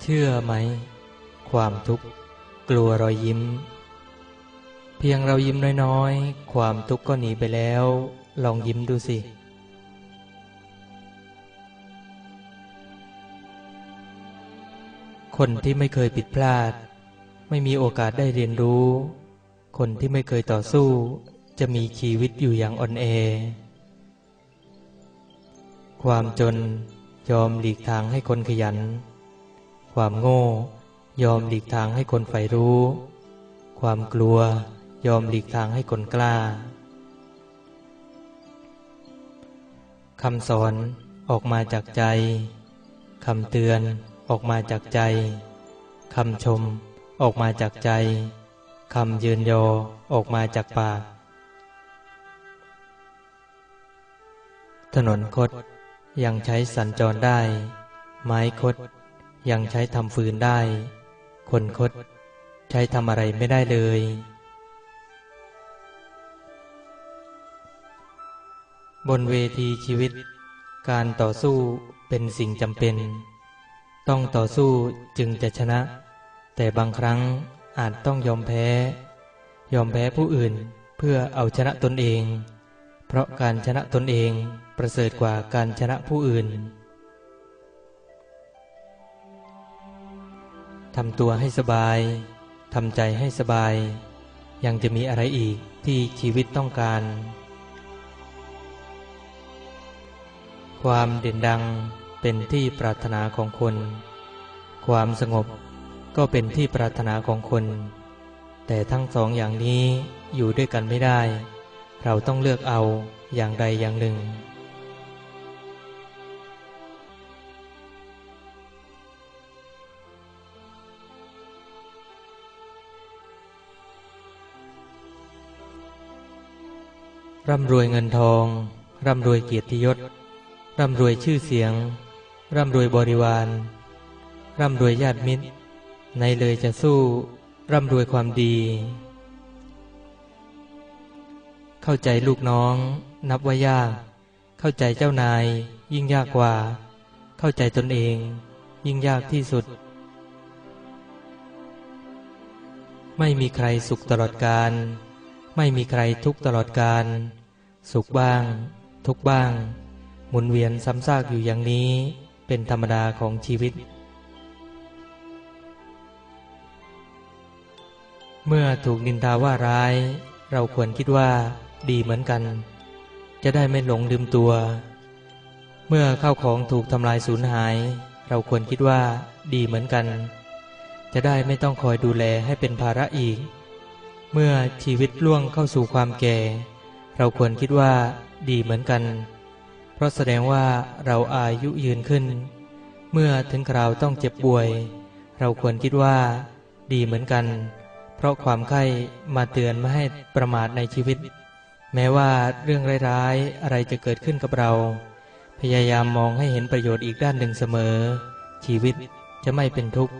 เชื่อไหม ความทุกข์กลัวรอยยิ้ม เพียงเรายิ้มน้อยๆ ความทุกข์ก็หนีไปแล้ว ลองยิ้มดูสิ คนที่ไม่เคยผิดพลาด ไม่มีโอกาสได้เรียนรู้ คนที่ไม่เคยต่อสู้ จะมีชีวิตอยู่อย่างอ่อนแอ ความจนยอมหลีกทางให้คนขยัน ความโง่ ยอมหลีกทางให้คนใฝ่รู้ ความกลัว ยอมหลีกทางให้คนกล้าคำสอนออกมาจากใจคำเตือนออกมาจากใจคำชมออกมาจากใจคำยืนยอออกมาจากปากถนนคดยังใช้สัญจรได้ ไม้คด ยังใช้ทำฟืนได้ คนคด ใช้ทำอะไรไม่ได้เลย บนเวทีชีวิต การต่อสู้เป็นสิ่งจำเป็น ต้องต่อสู้จึงจะชนะ แต่บางครั้งอาจต้องยอมแพ้ ยอมแพ้ผู้อื่นเพื่อเอาชนะตนเอง เพราะการชนะตนเองประเสริฐกว่าการชนะผู้อื่น ทำตัวให้สบาย ทำใจให้สบาย ยังจะมีอะไรอีกที่ชีวิตต้องการ ความเด่นดังเป็นที่ปรารถนาของคน ความสงบก็เป็นที่ปรารถนาของคน แต่ทั้งสองอย่างนี้อยู่ด้วยกันไม่ได้ เราต้องเลือกเอาอย่างใดอย่างหนึ่ง ร่ำรวยเงินทอง ร่ำรวยเกียรติยศ ร่ำรวยชื่อเสียง ร่ำรวยบริวาร ร่ำรวยญาติมิตร ในเลยจะสู้ ร่ำรวยความดี เข้าใจลูกน้อง นับว่ายาก เข้าใจเจ้านาย ยิ่งยากกว่า เข้าใจตนเอง ยิ่งยากที่สุด ไม่มีใครสุขตลอดกาลไม่มีใครทุกข์ตลอดกาล สุขบ้าง ทุกบ้าง หมุนเวียนซ้ำซากอยู่อย่างนี้เป็นธรรมดาของชีวิต เมื่อถูกนินทาว่าร้าย เราควรคิดว่าดีเหมือนกัน จะได้ไม่หลงลืมตัว เมื่อข้าวของถูกทำลายสูญหาย เราควรคิดว่าดีเหมือนกัน จะได้ไม่ต้องคอยดูแลให้เป็นภาระอีก เมื่อชีวิตล่วงเข้าสู่ความแก่ เราควรคิดว่าดีเหมือนกัน เพราะแสดงว่าเราอายุยืนขึ้น เมื่อถึงคราวต้องเจ็บป่วย เราควรคิดว่าดีเหมือนกัน เพราะความไข้มาเตือนไม่ให้ประมาทในชีวิต แม้ว่าเรื่องร้ายๆอะไรจะเกิดขึ้นกับเรา พยายามมองให้เห็นประโยชน์อีกด้านหนึ่งเสมอ ชีวิตจะไม่เป็นทุกข์